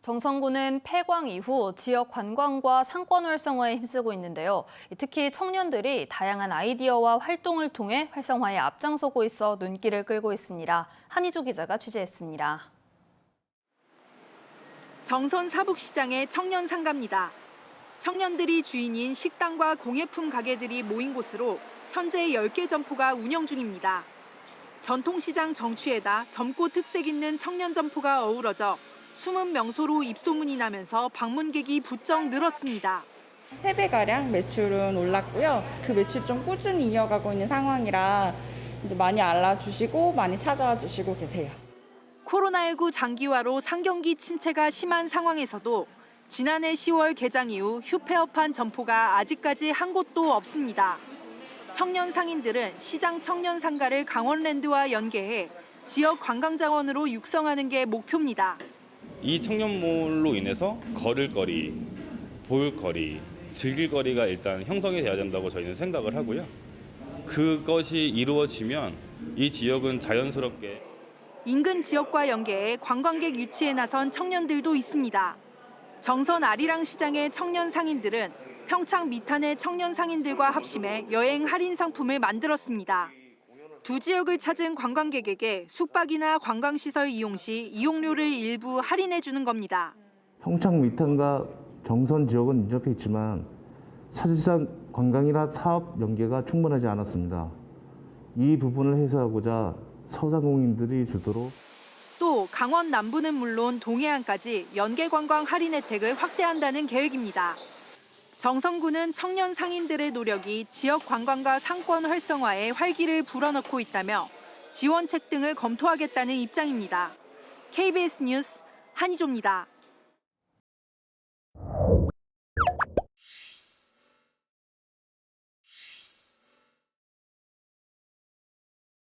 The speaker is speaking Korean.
정선구는 폐광 이후 지역 관광과 상권 활성화에 힘쓰고 있는데요. 특히 청년들이 다양한 아이디어와 활동을 통해 활성화에 앞장서고 있어 눈길을 끌고 있습니다. 한희조 기자가 취재했습니다. 정선 사북시장의 청년 상가입니다. 청년들이 주인인 식당과 공예품 가게들이 모인 곳으로 현재 10개 점포가 운영 중입니다. 전통시장 정취에다 젊고 특색 있는 청년 점포가 어우러져 숨은 명소로 입소문이 나면서 방문객이 부쩍 늘었습니다. 3배가량 매출은 올랐고요. 그 매출 좀 꾸준히 이어가고 있는 상황이라 이제 많이 알아주시고 많이 찾아와 주시고 계세요. 코로나19 장기화로 상경기 침체가 심한 상황에서도 지난해 10월 개장 이후 휴폐업한 점포가 아직까지 한 곳도 없습니다. 청년 상인들은 시장 청년 상가를 강원랜드와 연계해 지역 관광 자원으로 육성하는 게 목표입니다. 이 청년몰로 인해서 걸을거리, 볼거리, 즐길거리가 일단 형성이 돼야 된다고 저희는 생각을 하고요. 그것이 이루어지면 이 지역은 자연스럽게 인근 지역과 연계해 관광객 유치에 나선 청년들도 있습니다. 정선 아리랑 시장의 청년 상인들은 평창 미탄의 청년 상인들과 합심해 여행 할인 상품을 만들었습니다. 두 지역을 찾은 관광객에게 숙박이나 관광시설 이용 시 이용료를 일부 할인해 주는 겁니다. 평창 미탄과 정선 지역은 인접해 있지만 사실상 관광이나 사업 연계가 충분하지 않았습니다. 이 부분을 해소하고자 서상공인들이 주도록 또 강원 남부는 물론 동해안까지 연계 관광 할인 혜택을 확대한다는 계획입니다. 정성구는 청년 상인들의 노력이 지역 관광과 상권 활성화에 활기를 불어넣고 있다며 지원책 등을 검토하겠다는 입장입니다. KBS 뉴스 한희조입니다.